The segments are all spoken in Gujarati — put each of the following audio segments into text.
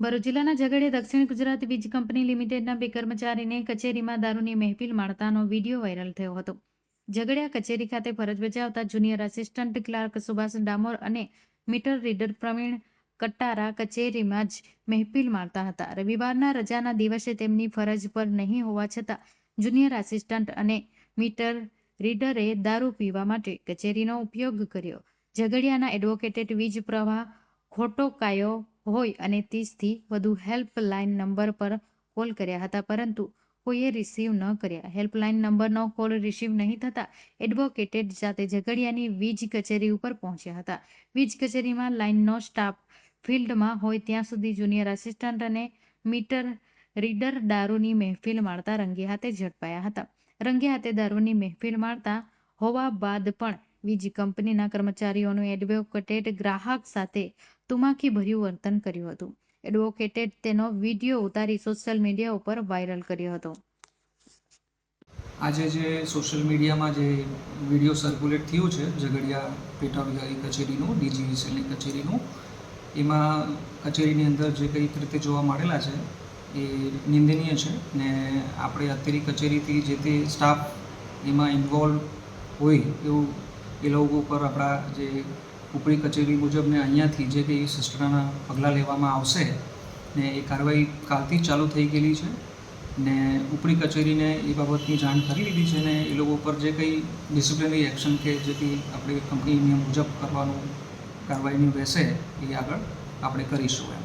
ભરૂચ જિલ્લાના ઝઘડિયા દક્ષિણ ગુજરાત વીજ કંપની લિમિટેડના બે કર્મચારીને કચેરીમાં દારૂની મહેફિલ માણતાનો વીડિયો વાયરલ થયો હતો. ઝઘડિયા કચેરી ખાતે ફરજ બજાવતા junior assistant clerk Subhash Damor અને મીટર રીડર પ્રવીણ કટ્ટારા કચેરીમાં જ મહેફિલ માણતા હતા. રવિવારના રજાના દિવસે તેમની ફરજ પર નહીં હોવા છતાં જુનિયર આસિસ્ટન્ટ અને મીટર રીડરે દારૂ પીવા માટે કચેરીનો ઉપયોગ કર્યો. ઝઘડિયાના એડવોકેટેડ વીજ પ્રવાહ ખોટો કાયો હોય અને ત્રીસથી વધુ હેલ્પલાઇન નંબર પર કોલ કર્યા હતા, પરંતુ કોઈએ રિસીવ ન કર્યા. હેલ્પલાઇન નંબરનો કોલ રિસીવ નહીં થતાં એડવોકેટેડ જાતે ઝઘડિયાની વીજ કચેરી ઉપર પહોંચ્યા હતા. વીજ કચેરીમાં લાઇનનો સ્ટાફ ફિલ્ડમાં હોય ત્યાં સુધી જુનિયર આસિસ્ટન્ટ અને મીટર રીડર દારૂની મહેફિલ માણતા રંગે હાથે ઝડપાયા હતા. રંગે હાથે દારૂની મહેફિલ માણતા હોવા બાદ પણ વીજ કંપનીના કર્મચારીઓનું એડવોકેટેડ ગ્રાહક સાથે તુમાકી ભર્યું વર્તન કર્યું હતું. એડવોકેટેડ તેનો વીડિયો ઉતારી સોશિયલ મીડિયા ઉપર વાયરલ કર્યો હતો. આજે જે સોશિયલ મીડિયામાં જે વીડિયો સર્ક્યુલેટ થયું છે, ઝઘડિયા પેટા વિભાગી કચેરીનું, ડીજીવીસીએલની કચેરીનું, એમાં કચેરીની અંદર જે કંઈક રીતે જોવા મળેલા છે, એ નિંદનીય છે ને આપણે અત્યારે કચેરીથી જે તે સ્ટાફ એમાં ઇન્વોલ્વ હોય એવું એ લોકો ઉપર આપણા જે ઉપરી કચેરી મુજબને અહીંયાથી જે કંઈ સિસ્ટરના પગલાં લેવામાં આવશે ને એ કાર્યવાહી કાલથી ચાલુ થઈ ગયેલી છે ને ઉપરી કચેરીને એ બાબતની જાણ કરી દીધી છે ને એ લોકો ઉપર જે કંઈ ડિસિપ્લિનરી એક્શન કે જે કંઈ આપણે કંપની નિયમ મુજબ કરવાનું કાર્યવાહીની રહેશે એ આગળ આપણે કરીશું એમ.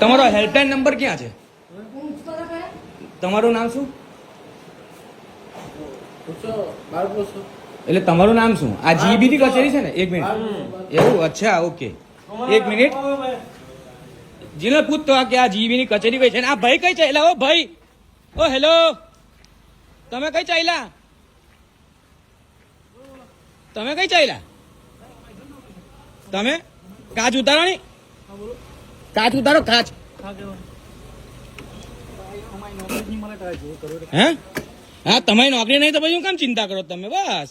તમારો હેલ્પલાઇન નંબર ક્યાં છે? તમારું નામ શું? એટલે તમારું નામ શું? આ જીબી ની કચેરી છે ને? એક મિનિટ. એવું? અચ્છા ઓકે. એક મિનિટ. જીને પૂછતો કે આ જીબી ની કચેરી કઈ છે ને? આ ભાઈ કઈ ચાલ્યા ઓ ભાઈ. ઓ હેલો. તમે કઈ ચાલ્યા તમે કઈ ચાલ્યા તમે? કાચ ઉતારો ની. કાચ ઉતારો કાચ. હે હા તમારી નોકરી નહીં તો પછી હું કામ ચિંતા કરો તમે? બસ.